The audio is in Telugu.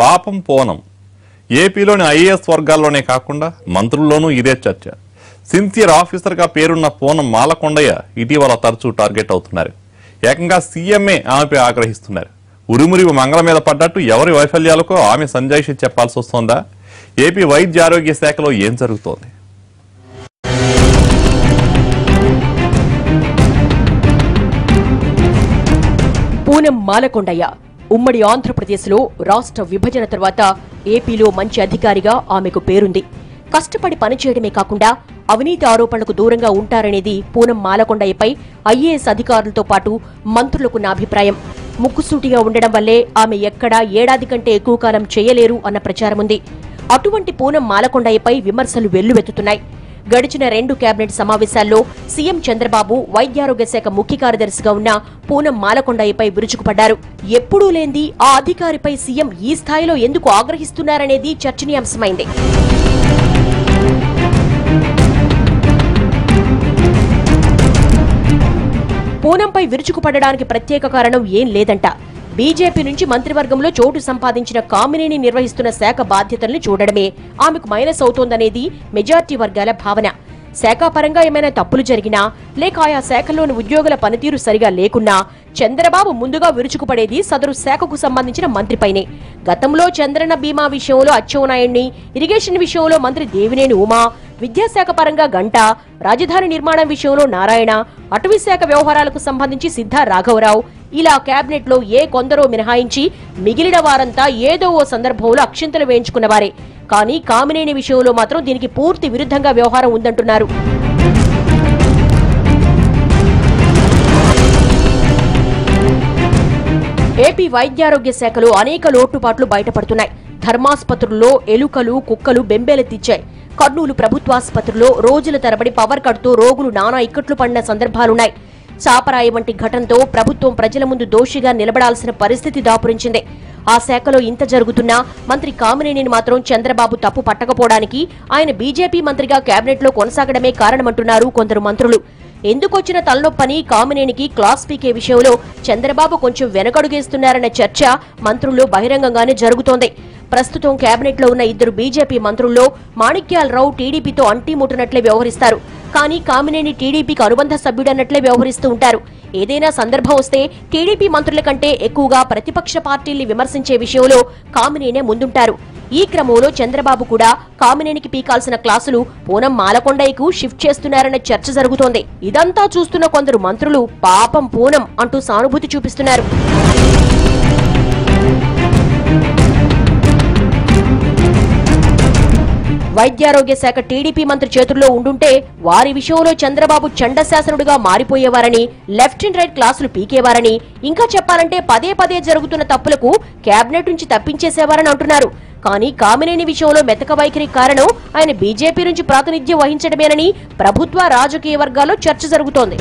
పాపం పోనం. ఏపీలోని ఐఏఎస్ వర్గాల్లోనే కాకుండా మంత్రుల్లోనూ ఇదే చర్చ. సిన్సియర్ ఆఫీసర్గా పేరున్న పూనం మాలకొండయ్య ఇటీవల తరచూ టార్గెట్ అవుతున్నారు. ఏకంగా సీఎంఏ ఆమెపై ఆగ్రహిస్తున్నారు. ఉరిమురి మంగళ మీద పడ్డట్టు ఎవరి వైఫల్యాలకు ఆమె సంజాయిషి చెప్పాల్సి వస్తోందా? ఏపీ వైద్య ఆరోగ్య శాఖలో ఏం జరుగుతోంది? పూనం మాలకొండయ్య ఉమ్మడి ఆంధ్రప్రదేశ్లో రాష్ట్ర విభజన తర్వాత ఏపీలో మంచి అధికారిగా ఆమెకు పేరుంది. కష్టపడి పనిచేయడమే కాకుండా అవినీతి ఆరోపణలకు దూరంగా ఉంటారనేది పూనం మాలకొండయ్యపై ఐఏఎస్ అధికారులతో పాటు మంత్రులకున్న అభిప్రాయం. ముక్కుసూటిగా ఉండడం వల్లే ఆమె ఎక్కడా ఏడాది కంటే ఎక్కువ కాలం చేయలేరు అన్న ప్రచారముంది. అటువంటి పూనం మాలకొండయ్యపై విమర్శలు వెల్లువెత్తుతున్నాయి. గడిచిన రెండు కేబినెట్ సమావేశాల్లో సీఎం చంద్రబాబు వైద్యారోగ్య శాఖ ముఖ్య కార్యదర్శిగా ఉన్న పూనం మాలకొండయ్యపై విరుచుకుపడ్డారు. ఎప్పుడూ లేంది ఆ అధికారిపై సీఎం ఈ స్థాయిలో ఎందుకు ఆగ్రహిస్తున్నారనేది చర్చనీయాంశమైంది. పూనంపై విరుచుకుపడడానికి ప్రత్యేక కారణం ఏం లేదంట. బీజేపీ నుంచి మంత్రివర్గంలో చోటు సంపాదించిన కామినేని నిర్వహిస్తున్న శాఖ బాధ్యతల్ని చూడడమే. ఆమెకు మైనస్ అవుతోందనేది మెజార్టీ వర్గాల భావన. శాఖాపరంగా ఏమైనా తప్పులు జరిగినా లేక ఆయా శాఖల్లోని ఉద్యోగుల పనితీరు సరిగా లేకున్నా చంద్రబాబు ముందుగా విరుచుకుపడేది సదరు శాఖకు సంబంధించిన మంత్రిపైనే. గతంలో చంద్రన బీమా విషయంలో అచ్చెన్నాయుణ్ణి ఇరిగేషన్ విషయంలో మంత్రి దేవినేని ఉమా విద్యాశాఖ పరంగా గంట రాజధాని నిర్మాణం విషయంలో నారాయణ అటవీ శాఖ వ్యవహారాలకు సంబంధించి సిద్ధ రాఘవరావు ఇలా కేబినెట్లో ఏ కొందరో మినహాయించి మిగిలిన వారంతా ఏదో ఓ సందర్భంలో అక్షింతలు వేయించుకున్న వారే కానీ కామినేని విషయంలో మాత్రం దీనికి పూర్తి విరుద్ధంగా వ్యవహారం ఉందంటున్నారు. ఏపీ వైద్యారోగ్య శాఖలో అనేక లోటుపాట్లు బయటపడుతున్నాయి. ధర్మాసుపత్రుల్లో ఎలుకలు కుక్కలు బెంబేలెత్తిచ్చాయి కర్నూలు ప్రభుత్వాసుపత్రిలో రోజుల తరబడి పవర్ కట్తో రోగులు నానా ఇక్కట్లు పడిన సందర్భాలున్నాయి. చాపరాయి వంటి ఘటనతో ప్రభుత్వం ప్రజల ముందు దోషిగా నిలబడాల్సిన పరిస్థితి దాపురించింది. ఆ శాఖలో ఇంత జరుగుతున్నా మంత్రి కామినేనిని మాత్రం చంద్రబాబు తప్పు పట్టకపోవడానికి ఆయన బీజేపీ మంత్రిగా కేబినెట్లో కొనసాగడమే కారణమంటున్నారు కొందరు మంత్రులు. ఎందుకొచ్చిన తలనొప్పని కామినేనికి క్లాస్ పీకే విషయంలో చంద్రబాబు కొంచెం వెనకడుగేస్తున్నారన్న చర్చ మంత్రుల్లో బహిరంగంగానే జరుగుతోంది. ప్రస్తుతం కేబినెట్లో ఉన్న ఇద్దరు బీజేపీ మంత్రుల్లో మాణిక్యాలరావు టీడీపీతో అంటీముట్టనట్లే వ్యవహరిస్తారు. కానీ కామినేని టీడీపీకి అనుబంధ సభ్యుడన్నట్లే వ్యవహరిస్తూ ఉంటారు. ఏదైనా సందర్భం వస్తే టీడీపీ మంత్రుల కంటే ఎక్కువగా ప్రతిపక్ష పార్టీల్ని విమర్శించే విషయంలో కామినేనే ముందుంటారు. ఈ క్రమంలో చంద్రబాబు కూడా కామినేనికి పీకాల్సిన క్లాసులు పూనం మాలకొండయ్యకు షిఫ్ట్ చేస్తున్నారన్న చర్చ జరుగుతోంది. ఇదంతా చూస్తున్న కొందరు మంత్రులు పాపం పూనం అంటూ సానుభూతి చూపిస్తున్నారు. వైద్యారోగ్య శాఖ టీడీపీ మంత్రి చేతుల్లో ఉండుంటే వారి విషయంలో చంద్రబాబు చండశాసనుడిగా మారిపోయేవారని లెఫ్ట్ అండ్ రైట్ క్లాసులు పీకేవారని ఇంకా చెప్పాలంటే పదే పదే జరుగుతున్న తప్పులకు కేబినెట్ నుంచి తప్పించేసేవారని అంటున్నారు. కానీ కామినేని విషయంలో మెతక వైఖరి కారణం ఆయన బీజేపీ నుంచి ప్రాతినిధ్యం వహించడమేనని ప్రభుత్వ రాజకీయ వర్గాల్లో చర్చ జరుగుతోంది.